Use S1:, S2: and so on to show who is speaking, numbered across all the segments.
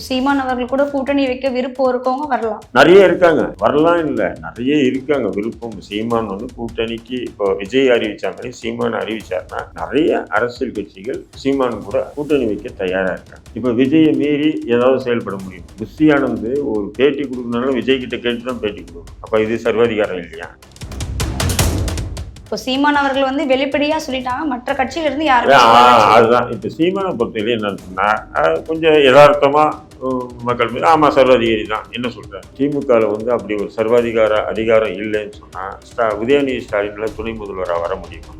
S1: சீமான் அவர்கள் கூட கூட்டணி வைக்க விருப்பம் இருக்கவங்க வரலாம்.
S2: நிறைய இருக்காங்க. வரலாம் இல்லை. நிறைய இருக்காங்க. விருப்பம். சீமான் வந்து கூட்டணிக்கு இப்போ விஜய் அறிவிச்சாங்க மாதிரி சீமான் அறிவிச்சாருன்னா நிறைய அரசியல் கட்சிகள் சீமான் கூட கூட்டணி வைக்க தயாரா இருக்காங்க. இப்போ விஜயை மீறி ஏதாவது செயல்பட முடியும். புஷி ஒரு பேட்டி கொடுக்கணும்னாலும் விஜய் கிட்ட கேட்டு தான் பேட்டி கொடுக்கும் அப்போ இது சர்வாதிகாரம் இல்லையா?
S1: இப்போ சீமான் அவர்கள் வந்து வெளிப்படையா சொல்லிட்டாங்க மற்ற கட்சியில இருந்து யாருமே.
S2: அதுதான். இப்போ சீமானை பொறுத்தவரையிலும் என்னன்னு சொன்னா கொஞ்சம் யதார்த்தமா மக்கள் மீது ஆமா சர்வாதிகாரி தான். என்ன சொல்றேன் திமுகவில் வந்து அப்படி ஒரு சர்வாதிகார அதிகாரம் இல்லைன்னு சொன்னா ஸ்டா உதயநிதி ஸ்டாலின்ல துணை முதல்வராக வர முடியுமா?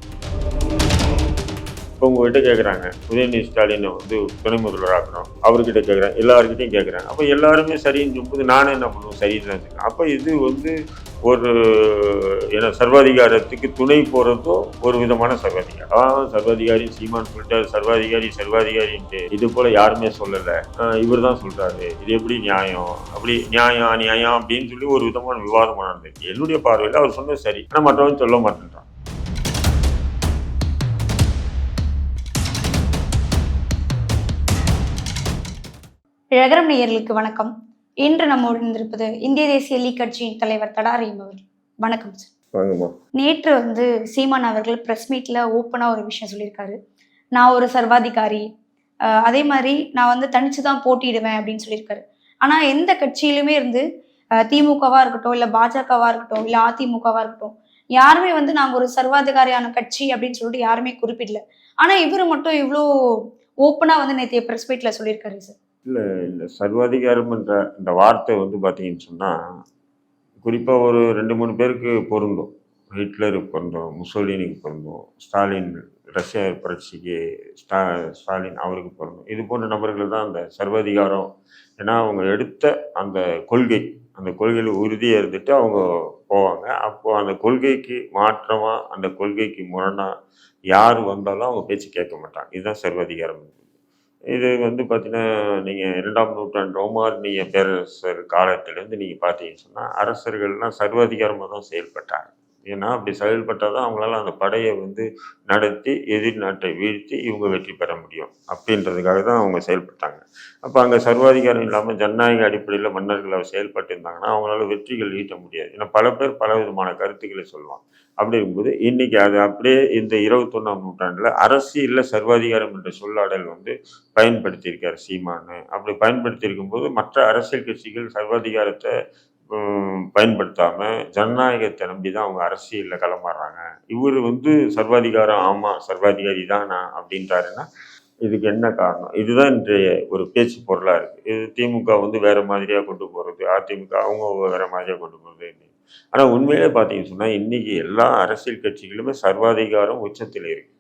S2: இப்போ உங்ககிட்ட கேட்குறாங்க உதயநிதி ஸ்டாலினை வந்து துணை முதல்வராக்கணும் அவர்கிட்ட கேட்குறேன் எல்லாருக்கிட்டையும் கேட்குறேன் அப்போ எல்லாருமே சரின்னு சொல்லும்போது நானும் என்ன பண்ணுவோம் சரின்னு அப்போ இது வந்து ஒரு ஏன்னா சர்வாதிகாரத்துக்கு துணை போகிறதோ ஒரு விதமான சர்வாதிகாரம். அதான் சர்வாதிகாரி சீமான் சொல்லிட்டார் சர்வாதிகாரி சர்வாதிகாரின்ட்டு இது போல் யாருமே சொல்லலை. இவர் தான் சொல்கிறாரு இது எப்படி நியாயம்? அப்படி நியாயம் அநியாயம் அப்படின்னு சொல்லி ஒரு விதமான விவாதம் நடந்துச்சு என்னுடைய பார்வையில் அவர் சொன்னது சரி. ஆனால் மற்றவன் சொல்ல மாட்டேன்றான்.
S1: இழகரம் நேயர்களுக்கு வணக்கம். இன்று நம்மோடு இருந்திருப்பது இந்திய தேசிய லீக் கட்சியின் தலைவர் தடாரியம் அவர்கள் வணக்கம் சார். நேற்று வந்து சீமான் அவர்கள் பிரஸ் மீட்ல ஓப்பனா ஒரு விஷயம் சொல்லியிருக்காரு. நான் ஒரு சர்வாதிகாரி. அதே மாதிரி நான் வந்து தனிச்சு தான் போட்டியிடுவேன் அப்படின்னு சொல்லியிருக்காரு. ஆனா எந்த கட்சியிலுமே இருந்து திமுகவா இருக்கட்டும் இல்ல பாஜகவா இருக்கட்டும் இல்ல அதிமுகவா இருக்கட்டும் யாருமே வந்து நாங்க ஒரு சர்வாதிகாரியான கட்சி அப்படின்னு சொல்லிட்டு யாருமே குறிப்பிடல. ஆனா இவரு மட்டும் இவ்வளோ ஓப்பனா வந்து நேற்றைய பிரஸ் மீட்ல சொல்லியிருக்காரு சார்.
S2: இல்லை இல்லை சர்வாதிகாரம்ன்ற இந்த வார்த்தை வந்து பார்த்தீங்கன்னு சொன்னால் குறிப்பாக ஒரு ரெண்டு மூணு பேருக்கு பொருந்தும். ஹிட்லருக்கு பொருந்தும் முசோலினிக்கு பொருந்தும் ஸ்டாலின் ரஷ்ய புரட்சிக்கு ஸ்டா ஸ்டாலின் அவருக்கு பொருந்தும். இது போன்ற நபர்கள் தான் அந்த சர்வாதிகாரம். ஏன்னா அவங்க எடுத்த அந்த கொள்கை அந்த கொள்கையில் உறுதியாக இருந்துட்டு அவங்க போவாங்க. அப்போது அந்த கொள்கைக்கு மாற்றமாக அந்த கொள்கைக்கு முரணாக யார் வந்தாலும் அவங்க பேச்சு கேட்க மாட்டாங்க. இதுதான் சர்வாதிகாரம். இது வந்து பார்த்தீங்கன்னா நீங்கள் இரண்டாம் நூற்றாண்டு ரோமானிய பேரரசர் காலத்திலேருந்து நீங்கள் பார்த்தீங்கன்னு சொன்னால் அரசர்கள்லாம் சர்வாதிகாரமாக தான் செயல்பட்டாங்க. ஏன்னா அப்படி செயல்பட்டால் தான் அவங்களால அந்த படையை வந்து நடத்தி எதிர் நாட்டை வீழ்த்தி இவங்க வெற்றி பெற முடியும். அப்படின்றதுக்காக தான் அவங்க செயல்பட்டாங்க. அப்போ அங்கே சர்வாதிகாரம் இல்லாமல் ஜனநாயக அடிப்படையில் மன்னர்கள் செயல்பட்டு இருந்தாங்கன்னா அவங்களால வெற்றிகள் ஈட்ட முடியாது. ஏன்னா பல பேர் பல விதமான கருத்துக்களை சொல்லுவாங்க. அப்படி இருக்கும்போது இன்றைக்கி அது அப்படியே இந்த இருபத்தொன்னாம் நூற்றாண்டில் அரசியலில் சர்வாதிகாரம் என்ற சொல்லாடல் வந்து பயன்படுத்தியிருக்கார் சீமானு. அப்படி பயன்படுத்தி இருக்கும்போது மற்ற அரசியல் கட்சிகள் சர்வாதிகாரத்தை பயன்படுத்தாமல் ஜனநாயகத்தை நம்பி தான் அவங்க அரசியலில் களமாடுறாங்க இவர் வந்து சர்வாதிகாரம் ஆமாம் சர்வாதிகாரி தான் நான் அப்படின்றாருன்னா இதுக்கு என்ன காரணம்? இதுதான் இன்றைய ஒரு பேச்சு பொருளாக இருக்குது இது திமுக வந்து வேறு மாதிரியாக கொண்டு போகிறது அதிமுக அவங்க வேறு மாதிரியாக கொண்டு போகிறது ஆனால் உண்மையிலே பார்த்தீங்கன்னு சொன்னால் இன்னைக்கு எல்லா அரசியல் கட்சிகளுமே சர்வாதிகாரம் உச்சத்தில் இருக்குது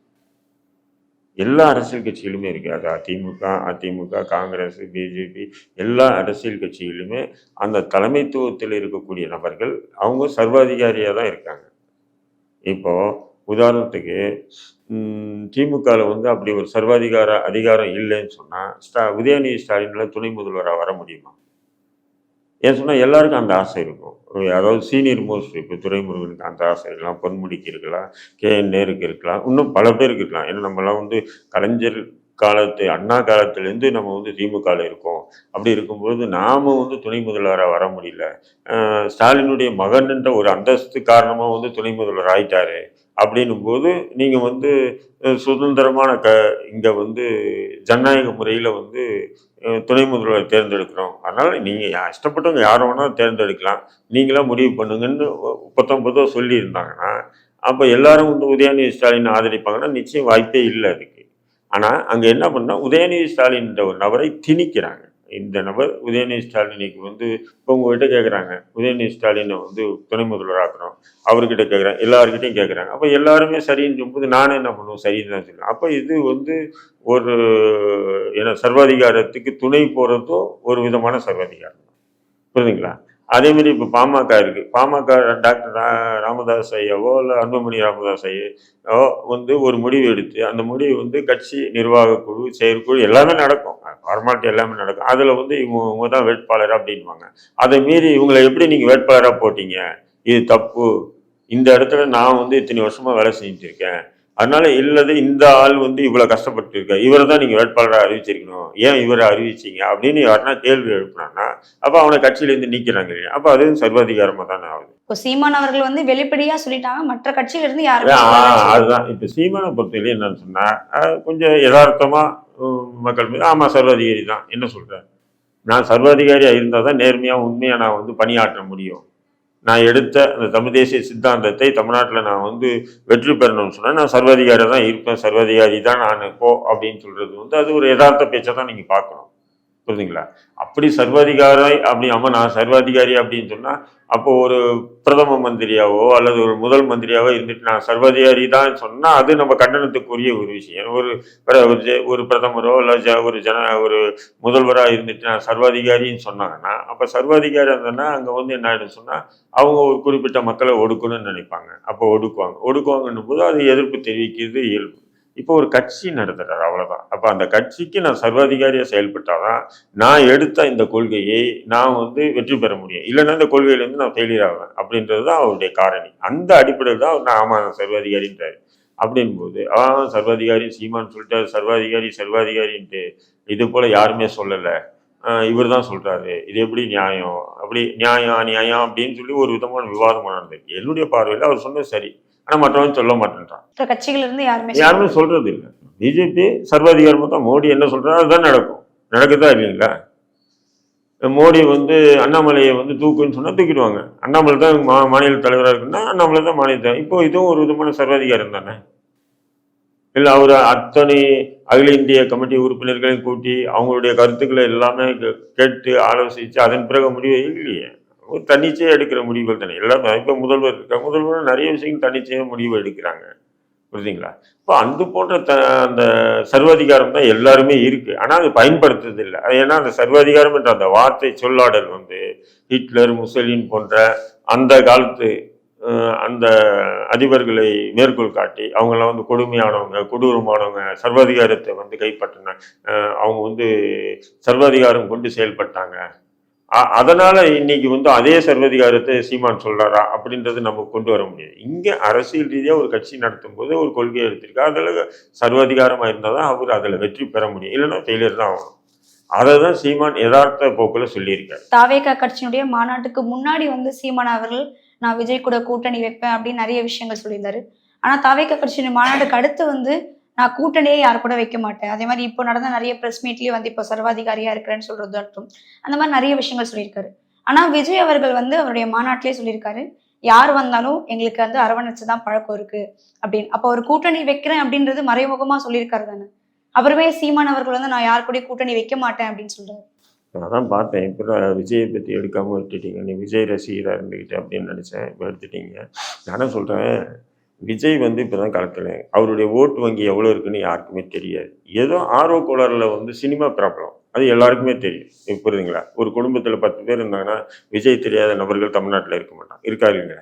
S2: எல்லா அரசியல் கட்சிகளுமே இருக்குது அது அதிமுக அதிமுக காங்கிரஸ் பிஜேபி எல்லா அரசியல் கட்சிகளுமே அந்த தலைமைத்துவத்தில் இருக்கக்கூடிய நபர்கள் அவங்க சர்வாதிகாரியாக தான் இருக்காங்க. இப்போ உதாரணத்துக்கு திமுகவில் வந்து அப்படி ஒரு சர்வாதிகார அதிகாரம் இல்லைன்னு சொன்னால் ஸ்டா உதயநிதி ஸ்டாலின்ல துணை முதல்வராக வர முடியுமா? ஏன் சொன்னால் எல்லாருக்கும் அந்த ஆசை இருக்கும். அதாவது சீனியர் மோஸ்ட் இப்போ துறைமுருகனுக்கு அந்த ஆசை இருக்கலாம் பொன்முடிக்கு இருக்கலாம் கே என் நேருக்கு இருக்கலாம் இன்னும் பல பேருக்கு இருக்கலாம். ஏன்னா நம்மலாம் வந்து கலைஞர் காலத்து அண்ணா காலத்துலேருந்து நம்ம வந்து திமுகவில் இருக்கோம். அப்படி இருக்கும்பொழுது நாம வந்து துணை முதல்வராக வர முடியல. ஸ்டாலினுடைய மகன்ன்ற ஒரு அந்தஸ்து காரணமாக வந்து துணை முதல்வர் ஆயிட்டாரு. அப்படின்னும் போது நீங்கள் வந்து சுதந்திரமான க இங்கே வந்து ஜனநாயக முறையில் வந்து துணை முதல்வர் தேர்ந்தெடுக்கிறோம். அதனால் நீங்கள் இஷ்டப்பட்டவங்க யாரை வேணாலும் தேர்ந்தெடுக்கலாம். நீங்களாம் முடிவு பண்ணுங்கன்னு பத்தொன்பதோ சொல்லியிருந்தாங்கன்னா அப்போ எல்லாரும் வந்து உதயநிதி ஸ்டாலின் ஆதரிப்பாங்கன்னா நிச்சயம் வாய்ப்பே இல்லை அதுக்கு. ஆனால் அங்கே என்ன பண்ணால் உதயநிதி ஸ்டாலின்ற ஒரு நபரை திணிக்கிறாங்க. இந்த நபர் உதயநிதி ஸ்டாலினுக்கு வந்து இப்போ உங்ககிட்ட கேட்குறாங்க உதயநிதி ஸ்டாலினை வந்து துணை முதல்வராக்குறோம் அவர்கிட்ட கேட்குறாங்க எல்லாருக்கிட்டையும் கேட்குறாங்க அப்போ எல்லாருமே சரின்னு சொல்லும்போது நானும் என்ன பண்ணுவோம் சரின்னு தான் சொல்லுவேன். அப்போ இது வந்து ஒரு என்ன சர்வாதிகாரத்துக்கு துணை போகிறதோ ஒரு விதமான சர்வாதிகாரம். புரியுதுங்களா அதே மாதிரி இப்போ பாமக இருக்குது பாமக டாக்டர் ராமதாஸ் ஐயாவோ இல்லை அன்புமணி ராமதாஸ் ஐயோ வந்து ஒரு முடிவு எடுத்து அந்த முடிவு வந்து கட்சி நிர்வாக குழு செயற்குழு எல்லாமே நடக்கும். ஃபார்மாலிட்டி எல்லாமே நடக்கும். அதில் வந்து இவங்க இவங்க தான் வேட்பாளர் அப்படின்வாங்க அதை மீறி இவங்களை எப்படி நீங்கள் வேட்பாளராக போட்டீங்க? இது தப்பு. இந்த இடத்துல நான் வந்து இத்தனை வருஷமாக வேலை செஞ்சுட்டு இருக்கேன். அதனால இல்லது இந்த ஆள் வந்து இவ்வளவு கஷ்டப்பட்டு இருக்க இவரை தான் நீங்க வேட்பாளராக அறிவிச்சிருக்கணும். ஏன் இவரை அறிவிச்சீங்க? அப்படின்னு யாருன்னா கேள்வி எழுப்புனான்னா அப்ப அவனை கட்சியிலேருந்து நீக்கிறாங்க இல்லையா? அப்ப அது சர்வாதிகாரமா தானே ஆகுது.
S1: இப்போ சீமான் அவர்கள் வந்து வெளிப்படையா சொல்லிட்டாங்க மற்ற கட்சியில இருந்து யாருமே
S2: அதுதான். இப்ப சீமானை பொறுத்தவரையிலும் என்னன்னு சொன்னா அஹ், கொஞ்சம் யதார்த்தமா உம், மக்கள் மீது ஆமா சர்வாதிகாரி தான். என்ன சொல்றேன் நான் சர்வாதிகாரியா இருந்தால் தான் நேர்மையா உண்மையா நான் வந்து பணியாற்ற முடியும். நான் எடுத்த அந்த தமிழ் தேசிய சித்தாந்தத்தை தமிழ்நாட்டில் நான் வந்து வெற்றி பெறணும்னு சொன்னால் நான் சர்வாதிகாரி தான் இருப்பேன் சர்வாதிகாரி தான் நான் போ அப்படின்னு சொல்கிறது வந்து அது ஒரு யதார்த்த பேச்சை தான் நீங்கள் பார்க்கணும். புரியுதுங்களா? அப்படி சர்வாதிகாரி அப்படி ஆமா நான் சர்வாதிகாரி அப்படின்னு சொன்னால் அப்போ ஒரு பிரதம மந்திரியாவோ அல்லது ஒரு முதல் மந்திரியாவோ இருந்துட்டு நான் சர்வாதிகாரி தான் சொன்னால் அது நம்ம கண்டனத்துக்குரிய ஒரு விஷயம். ஒரு ஒரு ஜெ- ஒரு பிரதமரோ இல்லை ஜ- ஒரு ஜன ஒரு முதல்வராக இருந்துட்டு நான் சர்வாதிகாரின்னு சொன்னாங்கன்னா அப்போ சர்வாதிகாரி இருந்ததுன்னா அங்கே வந்து என்ன ஆகிடும் சொன்னால் அவங்க ஒரு குறிப்பிட்ட மக்களை ஒடுக்கணும்னு நினைப்பாங்க. அப்போ ஒடுக்குவாங்க. ஒடுக்குவாங்கன்னும் போது அது எதிர்ப்பு தெரிவிக்கிறது இயல்பு. இப்போ ஒரு கட்சி நடத்துறாரு அவ்வளோதான் அப்போ அந்த கட்சிக்கு நான் சர்வாதிகாரியாக செயல்பட்டாதான் நான் எடுத்த இந்த கொள்கையை நான் வந்து வெற்றி பெற முடியும். இல்லைன்னா இந்த கொள்கையிலேருந்து நான் ஃபெயிலியர் ஆவேன் அப்படின்றது தான் அவருடைய காரணி. அந்த அடிப்படையில் தான் அவர் நான் ஆமாம் நான் சர்வாதிகாரின்றாரு. அப்படின்போது ஆ சர்வாதிகாரி சீமான் சொல்லிட்டாரு சர்வாதிகாரி சர்வாதிகாரின்ட்டு. இது போல் யாருமே சொல்லலை. இவர் தான் சொல்கிறாரு இது எப்படி நியாயம்? அப்படி நியாயம் அநியாயம் அப்படின்னு சொல்லி ஒரு விதமான விவாதம் நடந்திருக்கு என்னுடைய பார்வையில் அவர் சொன்னது சரி. ஆனா மற்றவன் சொல்ல மாட்டேன்றான்.
S1: கட்சிகள் இருந்து யாருமே.
S2: யாருமே சொல்றது இல்லை. பிஜேபி சர்வாதிகாரமா தான் மோடி என்ன சொல்றாரோ அதுதான் நடக்கும். நடக்குதா இல்லைங்களா? மோடி வந்து அண்ணாமலையை வந்து தூக்குன்னு சொன்னா தூக்கிடுவாங்க. அண்ணாமலை தான் மா மாநில தலைவராக இருக்குன்னா அண்ணாமலை தான் மாநில தலைவர் இப்போ இதுவும் ஒரு விதமான சர்வாதிகாரம் தானே? இல்லை அவர் அத்தனை அகில இந்திய கமிட்டி உறுப்பினர்களையும் கூட்டி அவங்களுடைய கருத்துக்களை எல்லாமே கேட்டு ஆலோசித்து அதன் பிறகு முடிவு இல்லையே. ஒரு தன்னிச்சையாக எடுக்கிற முடிவுகள் தானே. எல்லாமே இப்போ முதல்வர் இருக்காங்க. முதல்வர் நிறைய விஷயங்கள் தன்னிச்சையாக முடிவு எடுக்கிறாங்க. புரியுதுங்களா இப்போ அந்த போன்ற த அந்த சர்வாதிகாரம் தான் எல்லாருமே இருக்குது ஆனால் அது பயன்படுத்துறது இல்லை. அது ஏன்னா அந்த சர்வாதிகாரம் என்ற அந்த வார்த்தை சொல்லாடல் வந்து ஹிட்லர் முசலின் போன்ற அந்த காலத்து அந்த அதிபர்களை மேற்கோள் காட்டி அவங்களாம் வந்து கொடுமையானவங்க கொடூரமானவங்க சர்வாதிகாரத்தை வந்து கைப்பற்றின அவங்க வந்து சர்வாதிகாரம் கொண்டு செயல்பட்டாங்க. அதனால இன்னைக்கு வந்து அதே சர்வதிகாரத்தை சீமான் சொல்றாரா அப்படின்றது நம்ம கொண்டு வர முடியாது. இங்க அரசியல் ரீதியாக ஒரு கட்சி நடத்தும் போது ஒரு கொள்கையை எடுத்திருக்கா அதில் சர்வாதிகாரமா இருந்தால் தான் அவர் அதுல வெற்றி பெற முடியும். இல்லைன்னா ஃபெயிலியர் தான் ஆகணும். அதை தான் சீமான் யதார்த்த போக்குல சொல்லியிருக்காரு.
S1: தாவேகா கட்சியினுடைய மாநாட்டுக்கு முன்னாடி வந்து சீமான் அவர்கள் நான் விஜய் கூட கூட்டணி வைப்பேன் அப்படின்னு நிறைய விஷயங்கள் சொல்லியிருந்தாரு. ஆனா தாவேகா கட்சியினுடைய மாநாட்டுக்கு அடுத்து வந்து நான் கூட்டணியே யார் கூட வைக்க மாட்டேன். அதே மாதிரி இப்போ நடந்த நிறைய ப்ரெஸ் மீட்லேயே வந்து இப்போ சர்வாதிகாரியா இருக்கிறேன்னு சொல்றது அந்த மாதிரி நிறைய விஷயங்கள் சொல்லியிருக்காரு. ஆனா விஜய் அவர்கள் வந்து அவருடைய மாநாட்டிலே சொல்லியிருக்காரு யார் வந்தாலும் எங்களுக்கு வந்து அரவணைச்சு தான் பழக்கம் இருக்கு அப்படின்னு. அப்போ ஒரு கூட்டணி வைக்கிறேன் அப்படின்றது மறைமுகமா சொல்லியிருக்காரு தானே. அப்புறமே சீமான் அவர்கள் வந்து நான் யார் கூடயும் கூட்டணி வைக்க மாட்டேன் அப்படின்னு சொல்றாரு.
S2: நான் தான் பார்த்தேன். இப்போ விஜயை பற்றி எடுக்காமல் விட்டுட்டீங்க. நீ விஜய் ரசிகராக இருந்துக்கிட்டு அப்படின்னு நினச்சேன். இப்போ எடுத்துட்டீங்க. நானும் சொல்கிறேன் விஜய் வந்து இப்போ தான் களத்தில் அவருடைய ஓட்டு வங்கி எவ்வளோ இருக்குன்னு யாருக்குமே தெரியாது. ஏதோ ஆர்வ கோளாறில் வந்து சினிமா ப்ராப்ளம் அது எல்லாருக்குமே தெரியும். இப்ப புரியுதுங்களா? ஒரு குடும்பத்தில் பத்து பேர் இருந்தாங்கன்னா விஜய் தெரியாத நபர்கள் தமிழ்நாட்டில் இருக்க மாட்டாங்க. இருக்காருங்க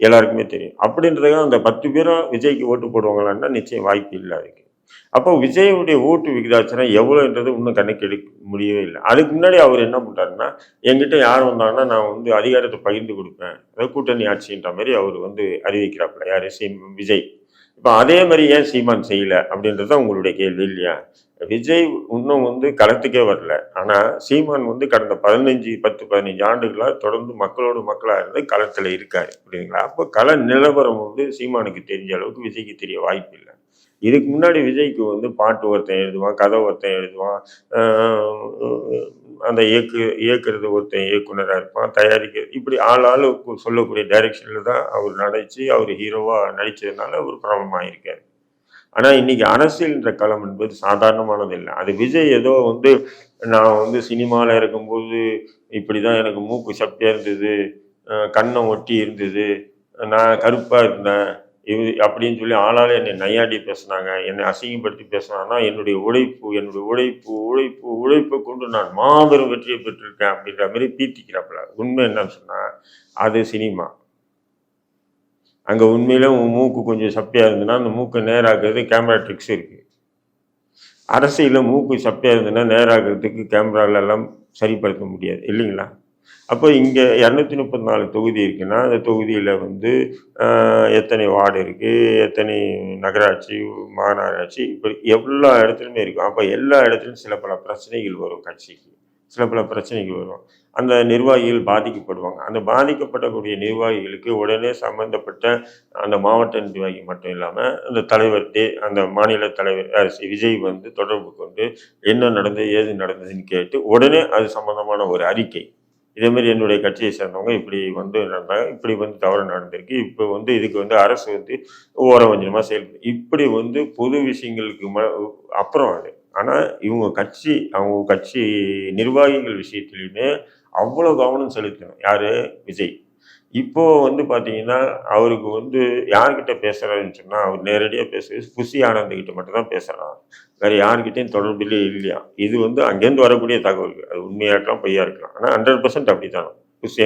S2: எல்லாருக்குமே தெரியும். அப்படின்றதுக்காக அந்த பத்து பேரும் விஜய்க்கு ஓட்டு போடுவாங்களான்னா நிச்சயம் வாய்ப்பு இல்லை அதுக்கு. அப்போ விஜயுடைய ஓட்டு விகிதாச்சனம் எவ்வளோன்றது இன்னும் கணக்கெடுக்க முடியவே இல்லை. அதுக்கு முன்னாடி அவர் என்ன பண்ணுறாருன்னா என்கிட்ட யார் வந்தாங்கன்னா நான் வந்து அதிகாரத்தை பகிர்ந்து கொடுப்பேன். அதாவது கூட்டணி ஆட்சின்ற மாதிரி அவர் வந்து அறிவிக்கிறாப்புல. யார்? C M Vijay. இப்போ அதே மாதிரி ஏன் சீமான் செய்யல? அப்படின்றது தான் உங்களுடைய கேள்வி இல்லையா? விஜய் இன்னும் வந்து களத்துக்கே வரல. ஆனால் சீமான் வந்து கடந்த பதினஞ்சு பத்து பதினஞ்சு ஆண்டுகளாக தொடர்ந்து மக்களோடு மக்களாக இருந்து களத்தில் இருக்காரு. அப்படிங்களா அப்போ கள நிலவரம் வந்து சீமானுக்கு தெரிஞ்ச அளவுக்கு விஜய்க்கு தெரிய வாய்ப்பு இல்லை. இதுக்கு முன்னாடி விஜய்க்கு வந்து பாட்டு ஒருத்தன் எழுதுவான் கதை ஒருத்தன் எழுதுவான் அந்த இயக்கு இயக்குறது ஒருத்தன் இயக்குனராக இருப்பான் தயாரிக்க இப்படி ஆள் ஆளு சொல்லக்கூடிய டைரக்ஷனில் தான் அவர் நடித்து அவர் ஹீரோவாக நடித்ததுனால அவர் பிரபலமாகிருக்கார் ஆனால் இன்னைக்கு அரசியல்ன்ற களம் என்பது சாதாரணமானது இல்லை. அது விஜய் ஏதோ வந்து நான் வந்து சினிமாவில் இருக்கும்போது இப்படி தான் எனக்கு மூக்கு சப்பியாக இருந்தது கண்ணை ஒட்டி இருந்தது நான் கருப்பாக இருந்தேன் இது அப்படின்னு சொல்லி ஆளால் என்னை நையாடி பேசுனாங்க. என்னை அசிங்கப்படுத்தி பேசினாங்கன்னா என்னுடைய உழைப்பு என்னுடைய உழைப்பு உழைப்பு உழைப்பை கொண்டு நான் மாபெரும் வெற்றியை பெற்றிருக்கேன் அப்படின்ற மாதிரி பீத்திக்கிறாப்புல உண்மை என்னன்னு சொன்னால் அது சினிமா. அங்கே உண்மையில உன் மூக்கு கொஞ்சம் சப்பையா இருந்ததுன்னா அந்த மூக்கை நேராக்குறது கேமரா ட்ரிக்ஸ் இருக்குது அரசியலில் மூக்கு சப்பையா இருந்ததுன்னா நேராகிறதுக்கு கேமராலெல்லாம் சரிப்படுத்த முடியாது. இல்லைங்களா? அப்போ இங்கே இரநூத்தி முப்பத்தி நாலு தொகுதி இருக்குன்னா அந்த தொகுதியில் வந்து ஆஹ், எத்தனை வார்டு இருக்குது எத்தனை நகராட்சி மாநகராட்சி இப்படி எல்லா இடத்துலையுமே இருக்கும். அப்போ எல்லா இடத்துலையும் சில பல பிரச்சனைகள் வரும் கட்சிக்கு. சில பல பிரச்சனைகள் வரும். அந்த நிர்வாகிகள் பாதிக்கப்படுவாங்க. அந்த பாதிக்கப்படக்கூடிய நிர்வாகிகளுக்கு உடனே சம்பந்தப்பட்ட அந்த மாவட்ட நிர்வாகி மட்டும் இல்லாமல் அந்த தலைவர் டே அந்த மாநில தலைவர் விஜய் வந்து தொடர்பு கொண்டு என்ன நடந்தது ஏது நடந்ததுன்னு கேட்டு உடனே அது சம்பந்தமான ஒரு அறிக்கை இதேமாரி என்னுடைய கட்சியை சேர்ந்தவங்க இப்படி வந்து நடந்தாங்க இப்படி வந்து தவறு நடந்திருக்கு. இப்போ வந்து இதுக்கு வந்து அரசு வந்து ஓரவஞ்சனமாக செயல்படு இப்படி வந்து பொது விஷயங்களுக்கு ம அப்புறம் அது. ஆனால் இவங்க கட்சி அவங்க கட்சி நிர்வாகிகள் விஷயத்துலையுமே அவ்வளோ கவனம் செலுத்தணும். யார்? விஜய். இப்போது வந்து பார்த்தீங்கன்னா அவருக்கு வந்து யார்கிட்ட பேசுகிறாருன்னு சொன்னால் அவர் நேரடியாக பேசுவது குஷி ஆனந்துக்கிட்ட மட்டும்தான் மட்டும் வேறு யார்கிட்டையும் தொடர்பிலே இல்லையா? இது வந்து அங்கேருந்து வரக்கூடிய தகவல் அது உண்மையா இருக்கலாம் பொய்யா இருக்கலாம். ஆனால் ஹண்ட்ரட் பர்சன்ட் அப்படி தான்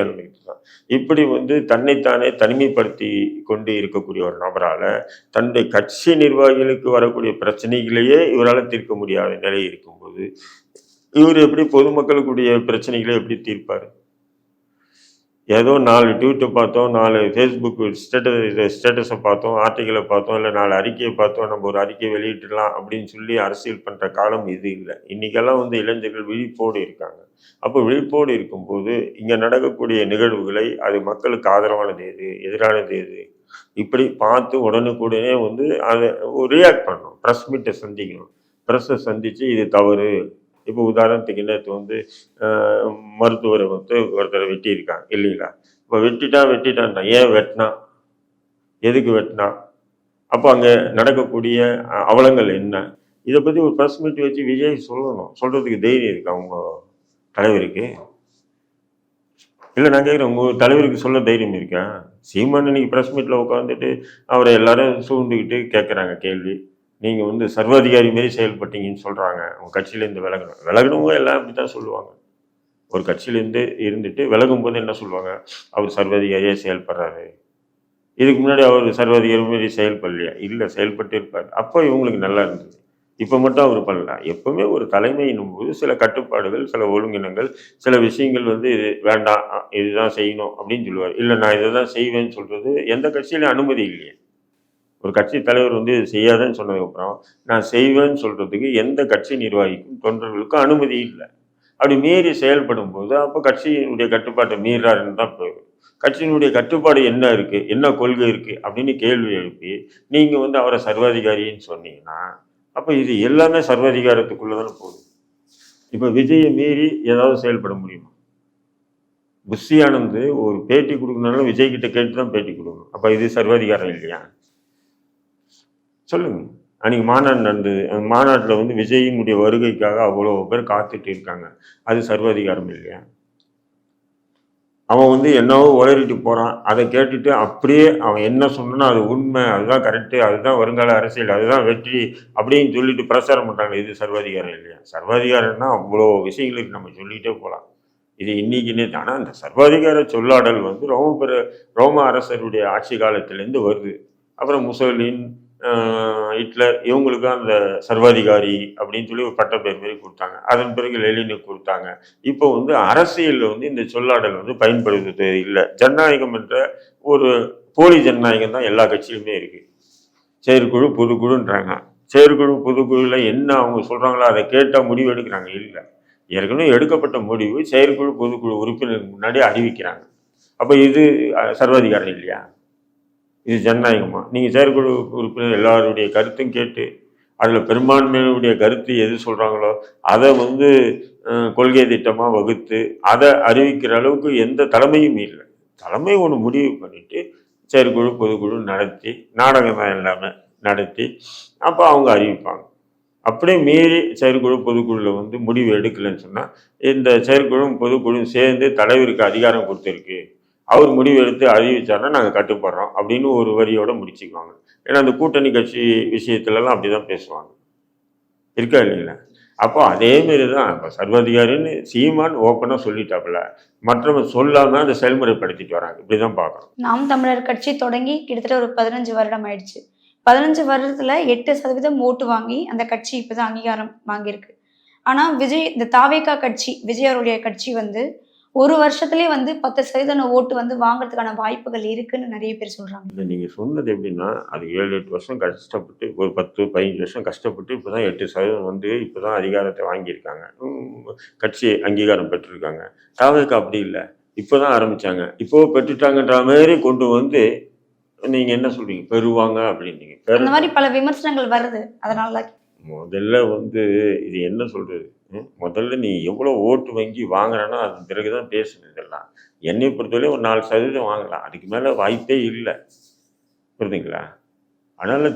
S2: ஆனந்த் கிட்ட தான். இப்படி வந்து தன்னைத்தானே தனிமைப்படுத்தி கொண்டு இருக்கக்கூடிய ஒரு நபரால் தன்னுடைய கட்சி நிர்வாகிகளுக்கு வரக்கூடிய பிரச்சனைகளையே இவரால் தீர்க்க முடியாத நிலை இருக்கும்போது இவர் எப்படி பொதுமக்களுக்குடைய பிரச்சனைகளை எப்படி தீர்ப்பார்? ஏதோ நாலு ட்வீட்டை பார்த்தோம் நாலு ஃபேஸ்புக் ஸ்டேட்டஸ் ஸ்டேட்டஸை பார்த்தோம் ஆர்டிகளை பார்த்தோம் இல்லை நாலு அறிக்கையை பார்த்தோம் நம்ம ஒரு அறிக்கை வெளியிட்டுலாம் அப்படின்னு சொல்லி அரசியல் பண்ணுற காலம் இது இல்லை. இன்றைக்கெல்லாம் வந்து இளைஞர்கள் விழிப்போடு இருக்காங்க. அப்போ விழிப்போடு இருக்கும்போது இங்கே நடக்கக்கூடிய நிகழ்வுகளை அது மக்களுக்கு ஆதரவானது எது எதிரானது எது? இப்படி பார்த்து உடனுக்குடனே வந்து அதை ரியாக்ட் பண்ணணும். ப்ரெஸ் மீட்டை சந்திக்கணும். ப்ரெஸ்ஸை சந்தித்து இது தவறு. இப்போ உதாரணத்துக்கு நேற்று வந்து மருத்துவரை வந்து ஒருத்தரை வெட்டியிருக்காங்க இல்லைங்களா? இப்போ வெட்டிட்டான் வெட்டிட்டான்டா ஏன் வெட்டினா? எதுக்கு வெட்டினா? அப்போ அங்கே நடக்கக்கூடிய அவலங்கள் என்ன? இதை பற்றி ஒரு ப்ரெஸ் மீட் வச்சு விஜய் சொல்லணும். சொல்கிறதுக்கு தைரியம் இருக்கு அவங்க தலைவருக்கு? இல்லை நான் கேட்குறேன் உங்கள் தலைவருக்கு சொல்ல தைரியம் இருக்கா? சீமான் இன்னைக்கு ப்ரெஸ் மீட்டில் உட்காந்துட்டு அவரை எல்லாரும் சூழ்ந்துக்கிட்டு கேட்குறாங்க கேள்வி. நீங்கள் வந்து சர்வாதிகாரி மாரி செயல்பட்டீங்கன்னு சொல்கிறாங்க உங்கள் கட்சியிலேருந்து விலகணும். விலகணுங்க எல்லாம் அப்படி தான் சொல்லுவாங்க. ஒரு கட்சியிலேருந்து இருந்துட்டு விலகும் போது என்ன சொல்லுவாங்க? அவர் சர்வாதிகாரியாக செயல்படுறாரு. இதுக்கு முன்னாடி அவர் சர்வாதிகாரி மாரி செயல்படலையா? இல்லை செயல்பட்டு இருப்பார். அப்போ இவங்களுக்கு நல்லா இருந்தது. இப்போ மட்டும் அவர் பண்ணல. எப்பவுமே ஒரு தலைமையினும் போது சில கட்டுப்பாடுகள் சில ஒழுங்கினங்கள் சில விஷயங்கள் வந்து இது வேண்டாம் இதுதான் செய்யணும் அப்படின்னு சொல்லுவார். இல்லை நான் இதை தான் செய்வேன்னு சொல்கிறது எந்த கட்சியிலையும் அனுமதி இல்லையே. ஒரு கட்சி தலைவர் வந்து இது செய்யாதேன்னு சொன்னதுக்கப்புறம் நான் செய்வேன்னு சொல்கிறதுக்கு எந்த கட்சி நிர்வாகிக்கும் தொண்டர்களுக்கும் அனுமதி இல்லை. அப்படி மீறி செயல்படும் போது அப்போ கட்சியினுடைய கட்டுப்பாட்டை மீறாருன்னு தான் போயிடும். கட்சியினுடைய கட்டுப்பாடு என்ன இருக்குது என்ன கொள்கை இருக்குது அப்படின்னு கேள்வி எழுப்பி நீங்கள் வந்து அவரை சர்வாதிகாரின்னு சொன்னீங்கன்னா அப்போ இது எல்லாமே சர்வாதிகாரத்துக்குள்ளே தானே போகுது. இப்போ விஜயை மீறி ஏதாவது செயல்பட முடியுமா? புஷி ஆனந்த் ஒரு பேட்டி கொடுக்கணும்னாலும் விஜய் கிட்ட கேட்டு தான் பேட்டி கொடுக்கணும். அப்போ இது சர்வாதிகாரம் இல்லையா? சொல்லுங்க. அன்னைக்கு மாநாடு நடந்தது. அந்த மாநாட்டில் வந்து விஜயினுடைய வருகைக்காக அவ்வளோ பேர் காத்துட்டு இருக்காங்க. அது சர்வாதிகாரம் இல்லையா? அவன் வந்து என்னவோ உளறிட்டு போகிறான் அதை கேட்டுட்டு அப்படியே அவன் என்ன சொன்னா அது உண்மை அதுதான் கரெக்டு அதுதான் வருங்கால அரசியல் அதுதான் வெற்றி அப்படின்னு சொல்லிட்டு பிரச்சாரம் பண்ணுறாங்க இது சர்வாதிகாரம் இல்லையா? சர்வாதிகாரம்னா அவ்வளோ விஷயங்களுக்கு நம்ம சொல்லிட்டே போகலாம். இது இன்னைக்குன்னே தானே அந்த சர்வாதிகார சொல்லாடல் வந்து ரோம பெரு ரோம அரசருடைய ஆட்சி காலத்திலேருந்து வருது. அப்புறம் முசோலின் ஹிட்லர் இவங்களுக்கு அந்த சர்வாதிகாரி அப்படின்னு சொல்லி ஒரு பட்டப்பேர் மாதிரி கொடுத்தாங்க. அதன் பிறகு லெலினுக்கு கொடுத்தாங்க. இப்போ வந்து அரசியலில் வந்து இந்த சொல்லாடல் வந்து பயன்படுத்துவது இல்லை. ஜனநாயகம் என்ற ஒரு போலி ஜனநாயகம் தான் எல்லா கட்சியிலுமே இருக்கு. செயற்குழு பொதுக்குழுன்றாங்க. செயற்குழு பொதுக்குழுல என்ன அவங்க சொல்றாங்களோ அதை கேட்டால் முடிவு எடுக்கிறாங்க. இல்லை. ஏற்கனவே எடுக்கப்பட்ட முடிவு செயற்குழு பொதுக்குழு உறுப்பினருக்கு முன்னாடி அறிவிக்கிறாங்க. அப்போ இது சர்வாதிகாரம் இல்லையா? இது ஜனநாயகமா? நீங்கள் செயற்குழு உறுப்பினர் எல்லாருடைய கருத்தும் கேட்டு அதில் பெரும்பான்மையினுடைய கருத்து எது சொல்கிறாங்களோ அதை வந்து கொள்கை திட்டமாக வகுத்து அதை அறிவிக்கிற அளவுக்கு எந்த தலைமையும் இல்லை. தலைமை ஒன்று முடிவு பண்ணிவிட்டு செயற்குழு பொதுக்குழு நடத்தி நாடகம் தான் எல்லாமே நடத்தி அப்போ அவங்க அறிவிப்பாங்க. அப்படியே மீறி செயற்குழு பொதுக்குழுல வந்து முடிவு எடுக்கலைன்னு சொன்னால் இந்த செயற்குழுவும் பொதுக்குழுவும் சேர்ந்து தலைவருக்கு அதிகாரம் கொடுத்துருக்கு. அவர் முடிவு எடுத்து அறிவிச்சார்னா நாங்கள் கட்டுப்படுறோம் அப்படின்னு ஒரு வரியோட முடிச்சுக்குவாங்க. ஏன்னா அந்த கூட்டணி கட்சி விஷயத்துலலாம் அப்படி தான் பேசுவாங்க. இருக்கா இல்லைங்களா? அப்போ அதேமாரி தான் இப்போ சர்வாதிகாரின்னு சீமான் ஓப்பனாக சொல்லிட்டாப்புல. மற்றவங்க சொல்லாமல் அதை செயல்முறைப்படுத்திட்டு வராங்க. இப்படி தான் பார்க்குறோம்.
S1: நாம் தமிழர் கட்சி தொடங்கி கிட்டத்தட்ட ஒரு பதினஞ்சு வருடம் ஆயிடுச்சு. பதினஞ்சு வருடத்தில் எட்டு சதவீதம் ஓட்டு வாங்கி அந்த கட்சி இப்போ தான் அங்கீகாரம் வாங்கியிருக்கு. ஆனால் விஜய் இந்த தாவேகா கட்சி விஜய் அவருடைய கட்சி வந்து ஒரு வருஷத்துலயே வந்து பத்து சதவீதம் ஓட்டு வந்து வாங்குறதுக்கான வாய்ப்புகள் இருக்குன்னு நிறைய பேர் சொல்றாங்க.
S2: இல்லை நீங்கள் சொன்னது எப்படின்னா அது ஏழு எட்டு வருஷம் கஷ்டப்பட்டு ஒரு பத்து பதினஞ்சு வருஷம் கஷ்டப்பட்டு இப்போ தான் எட்டு சதவீதம் வந்து இப்போ தான் அதிகாரத்தை வாங்கியிருக்காங்க. கட்சி அங்கீகாரம் பெற்றிருக்காங்க. தாவதுக்கு அப்படி இல்லை. இப்போ தான் ஆரம்பித்தாங்க இப்போ பெற்றுட்டாங்கன்ற மாதிரி கொண்டு வந்து நீங்கள் என்ன சொல்றீங்க? பெறுவாங்க அப்படின்னீங்க.
S1: அந்த மாதிரி பல விமர்சனங்கள் வருது. அதனால தான்
S2: முதல்ல வந்து இது என்ன சொல்றது? ம்? முதல்ல நீ எவ்வளோ ஓட்டு வங்கி வாங்குறேன்னா அது பிறகுதான் பேசணும் இதெல்லாம். என்னை பொறுத்தவரையும் ஒரு நாலு சதவீதம் வாங்கலாம். அதுக்கு மேலே வாய்ப்பே இல்லை. புரியுதுங்களா? அதனால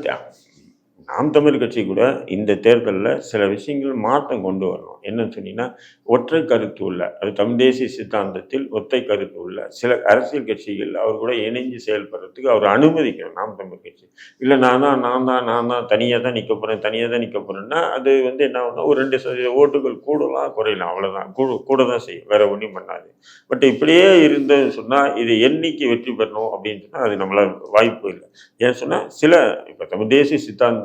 S2: நாம் தமிழ் கட்சி கூட இந்த தேர்தலில் சில விஷயங்கள் மாற்றம் கொண்டு வரணும். என்னன்னு சொன்னீங்கன்னா ஒற்றை கருத்து உள்ள அது தமிழ் தேசிய சித்தாந்தத்தில் ஒற்றை கருத்து உள்ள சில அரசியல் கட்சிகள் அவர் கூட இணைஞ்சு செயல்படுறதுக்கு அவர் அனுமதிக்கணும் நாம் தமிழ் கட்சி. இல்லை நான் தான் நான் தான் நான் தான் தனியாக தான் நிற்க போகிறேன் தனியாக தான் நிற்க போகிறேன்னா அது வந்து என்ன ஆகுனா ஒரு ரெண்டு சதவீத ஓட்டுகள் கூடலாம் குறையலாம் அவ்வளோதான் கூட கூட தான் செய்யும் வேற ஒன்றும் பண்ணாது. பட் இப்படியே இருந்ததுன்னு சொன்னால் இது என்னைக்கு வெற்றி பெறணும் அப்படின்னு சொன்னால் அது நம்மளால் வாய்ப்பு இல்லை. ஏன் சொன்னால் சில இப்போ தமிழ் தேசிய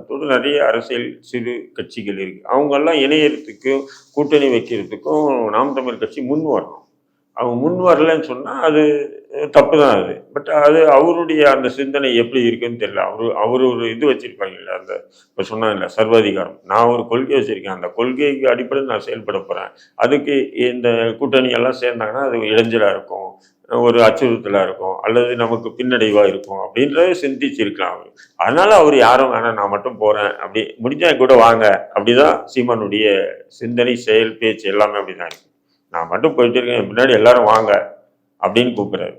S2: சித்தாந்தத்தோடு நிறைய அரசியல் சிறு கட்சிகள் இருக்குது அவங்கெல்லாம் இணையறதுக்கும் கூட்டணி வைக்கிறதுக்கும் நாம் தமிழ் கட்சி முன் வரணும். அவங்க முன் வரலன்னு சொன்னால் அது தப்பு தான் அது. பட் அது அவருடைய அந்த சிந்தனை எப்படி இருக்குன்னு தெரியல. அவரு அவர் ஒரு இது வச்சிருப்பாங்கல்ல அந்த இப்போ சொன்னாங்கல்ல சர்வாதிகாரம். நான் ஒரு கொள்கை வச்சுருக்கேன். அந்த கொள்கைக்கு அடிப்படையில் நான் செயல்பட போகிறேன் அதுக்கு இந்த கூட்டணியெல்லாம் சேர்ந்தாங்கன்னா அது இடைஞ்சலாக இருக்கும். ஒரு அச்சுறுத்தலாக இருக்கும் அல்லது நமக்கு பின்னடைவாக இருக்கும் அப்படின்றத சிந்திச்சிருக்கலாம். அவர் அதனால் அவர் யாரும் வேணாம் நான் மட்டும் போகிறேன் அப்படி முடிஞ்சால் கூட வாங்க. அப்படி தான் சீமானுடைய சிந்தனை செயல் பேச்சு எல்லாமே அப்படிதான் இருக்குது நான் மட்டும் போயிட்டு இருக்கேன் என் பின்னாடி எல்லாரும் வாங்க அப்படின்னு கூப்பிட்றாரு.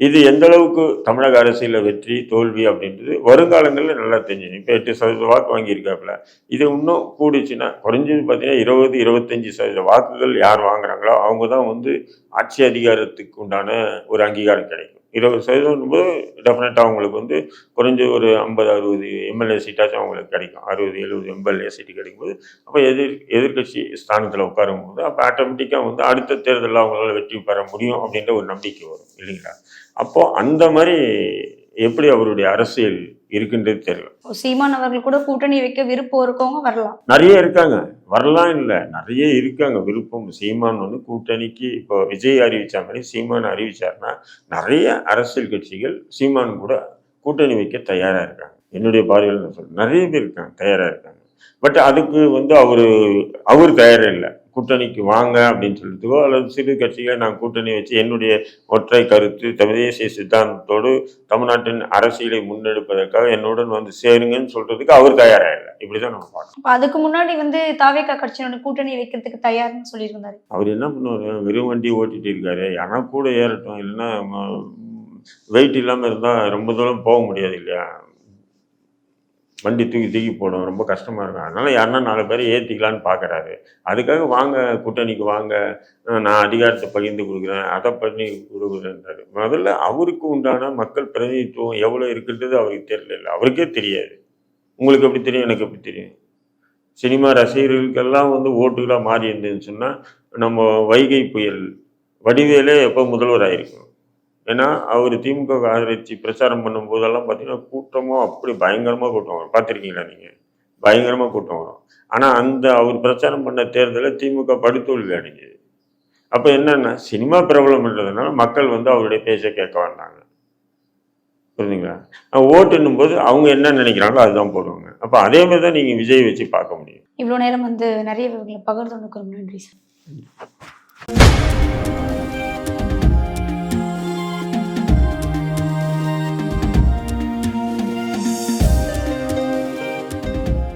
S2: இது எந்த அளவுக்கு தமிழக அரசியலில் வெற்றி தோல்வி அப்படின்றது வருங்காலங்களில் நல்லா தெரிஞ்சு இப்போ எட்டு சதவீத வாக்கு வாங்கியிருக்காப்புல. இது இன்னும் கூடிச்சுன்னா குறைஞ்சது பார்த்தீங்கன்னா இருபது இருபத்தஞ்சி சதவீத வாக்குகள் யார் வாங்குறாங்களோ அவங்க தான் வந்து ஆட்சி அதிகாரத்துக்கு உண்டான ஒரு அங்கீகாரம் கிடைக்கும். இருபது சதவீதம் போது டெஃபினட்டாக அவங்களுக்கு வந்து குறைஞ்ச ஒரு ஐம்பது அறுபது எம்எல்ஏ சீட்டாச்சும் அவங்களுக்கு கிடைக்கும். அறுபது எழுபது எம்எல்ஏ சீட்டு கிடைக்கும்போது அப்போ எதிர் எதிர்கட்சி ஸ்தானத்தில் உட்காரும் போது அப்போ ஆட்டோமேட்டிக்காக வந்து அடுத்த தேர்தலில் அவங்களால வெற்றி பெற முடியும் அப்படின்ற ஒரு நம்பிக்கை வரும் இல்லைங்களா? அப்போது அந்த மாதிரி எப்படி அவருடைய அரசியல் இருக்குன்றது தெரியல.
S1: சீமான் அவர்கள் கூட கூட்டணி வைக்க விருப்பம் இருக்கவங்க வரலாம்.
S2: நிறைய இருக்காங்க. வரலாம் இல்லை. நிறைய இருக்காங்க. விருப்பம். சீமான் வந்து கூட்டணிக்கு இப்போ விஜய் அறிவிச்ச மாதிரி சீமான் அறிவிச்சாருன்னா நிறைய அரசியல் கட்சிகள் சீமான் கூட கூட்டணி வைக்க தயாரா இருக்காங்க. என்னுடைய பார்வையில் நான் சொல்றேன். நிறைய பேர் இருக்காங்க. தயாரா இருக்காங்க. பட் அதுக்கு வந்து அவரு அவர் தயாரா இல்லை. கூட்டணிக்கு வாங்க அப்படின்னு சொல்லிட்டுக்கோ அல்லது சிறு கட்சிகளை நான் கூட்டணி வச்சு என்னுடைய ஒற்றை கருத்து தேசிய சித்தாந்தத்தோடு தமிழ்நாட்டின் அரசியலை முன்னெடுப்பதற்காக என்னுடன் வந்து சேருங்கன்னு சொல்றதுக்கு அவர் தயாரா இல்லை. இப்படிதான் நம்ம பார்க்கணும்.
S1: அதுக்கு முன்னாடி வந்து தாவேக்கா கட்சியோட கூட்டணி வைக்கிறதுக்கு தயார்னு சொல்லியிருந்தாரு.
S2: அவர் என்ன பண்ணுவார்? வெறும் வண்டி ஓட்டிட்டு இருக்காரு. ஆனால் கூட ஏறட்டும் இல்லைன்னா வெயிட் இல்லாமல் இருந்தால் ரொம்ப தூரம் போக முடியாது இல்லையா? வண்டி தூக்கி தூக்கி போடும். ரொம்ப கஷ்டமாக இருக்கும். அதனால் யாருன்னா நாலு பேரை ஏற்றிக்கலான்னு பார்க்குறாரு அதுக்காக வாங்க கூட்டணிக்கு வாங்க. நான் அதிகாரத்தை பகிர்ந்து கொடுக்குறேன். அதை பண்ணி கொடுக்குறேன்றாரு. முதல்ல அவருக்கு உண்டான மக்கள் பிரதிநிதித்துவம் எவ்வளோ இருக்குன்றது அவருக்கு தெரியல. அவருக்கே தெரியாது. உங்களுக்கு எப்படி தெரியும்? எனக்கு எப்படி தெரியும்? சினிமா ரசிகர்களுக்கெல்லாம் வந்து ஓட்டுகளாக மாறி இருந்ததுன்னு சொன்னால் நம்ம வைகை புயல் வடிவேலே எப்போ முதல்வர் ஆயிருக்கும் ஏன்னா அவர் திமுக ஆதரித்து பிரச்சாரம் பண்ணும்போதெல்லாம் பார்த்தீங்கன்னா கூட்டமும் அப்படி பயங்கரமாக கூட்டம் வரும். பார்த்துருக்கீங்களா நீங்கள் பயங்கரமாக கூட்டம் வரும். ஆனால் அந்த அவர் பிரச்சாரம் பண்ண தேர்தலில் திமுக படுத்தோல்வி அடைஞ்சது அப்போ என்னென்னா சினிமா பிரபலம் பண்ணுறதுனால மக்கள் வந்து அவருடைய பேச்சை கேட்க வந்தாங்க புரியுதுங்களா ஓட்டுன்னும் போது அவங்க என்ன நினைக்கிறாங்களோ அதுதான் போடுவாங்க. அப்போ அதே மாதிரி தான் நீங்கள் விஜய் வச்சு பார்க்க முடியும்.
S1: இவ்வளோ நேரம் வந்து நிறைய பகிர்ந்து நன்றி சார்.